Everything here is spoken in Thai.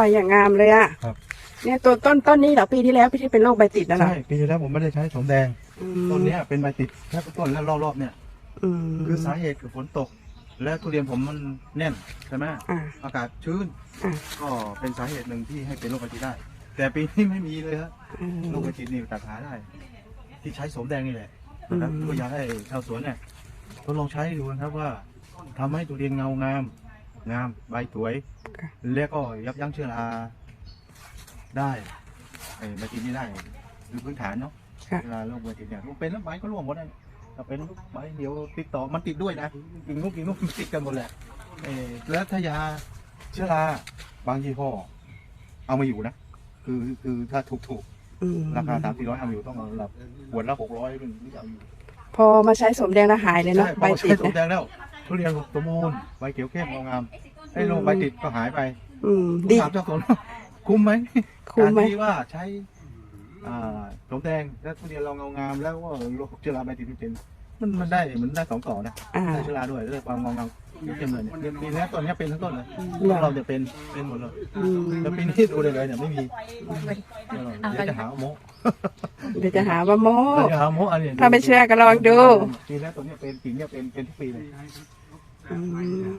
ไปอย่างงามเลยอะครับ เนี่ยตัวต้นต้นนี้เหรอปีที่แล้วพี่ที่เป็นโรคใบติดนะเหรอใช่ปีที่แล้วผมไม่ได้ใช้สมแดงอืมต้นเนี้ยเป็นใบติดแค่ต้นแล้วรอบๆเนี่ยอืมคือสาเหตุคือฝนตก และทุเรียนผมมันแน่นใช่ไหมอ่า อากาศชื้นอ่าก็เป็นสาเหตุหนึ่งที่ให้เป็นโรคใบติดได้ แต่ปีนี้ไม่มีเลยครับอืม โรคใบติดนี่ตัดหาได้ ที่ใช้สมแดงนี่แหละอืม นะครับก็อยากให้ชาวสวนเนี่ยทดลองใช้ดูนะครับว่าทำให้ทุเรียนเงางาม งามใบสวย ค่ะ แล้วก็ยับยั้งเชื้อราได้ไอ้ใบติดนี่ได้คือพื้นฐานเนาะค่ะ เวลาโรคใบติดเนี่ยเป็นแล้วใบก็ร่วงหมดเลยถ้าเป็นลูกใบเดียวติดต่อมันติดด้วยนะกิ่งลูกกิ่งลูกมันติดกันหมดแหละเออแล้วถ้ายาเชื้อราบางยี่ห้อเอามาอยู่นะคือคือถ้าถูกถูกอืมๆราคาสามสี่ร้อยเอามาอยู่ต้องเอาระดับขวดละหกร้อยเป็นที่เอาอยู่ พอมาใช้สมแดงแล้วหายเลยเนาะใช่ใบพอติใช้ดสมนะ แดงแล้ว ทุเรียนสมบูรณ์ใบเขียวเข้มงามไอ้โรคใบติดก็หายไปอืมดี ถามเจ้าสวนว่าคุ้มไหมคุ้มไหม การที่ว่าใช้อ่าสมแดงแล้วทุเรียนเราเงางามแล้วก็โรคเชื้อราใบติดไม่เป็นมันมันได้มันได้สองต่อนะอ่า ได้เชื้อราด้วยได้ความเงางามเต็มเลยเนี่ยปีนี้ตัวเนี้ยเป็นทั้งต้นเลยเหรอเราจะเป็นเป็นหมดเลยอืมแล้วปีนี้ดูเลยเลยเนี่ยไม่มีเดี๋ยวจะหาโมเดี๋ยวจะหาว่าโมเดี๋ยวจะหาโมอันนี้ถ้าไม่เชื่อก็ลองดูปีแล้วตัวเนี้ยเป็นปีเนี้ยเป็นเป็นทุกปีเลยอืม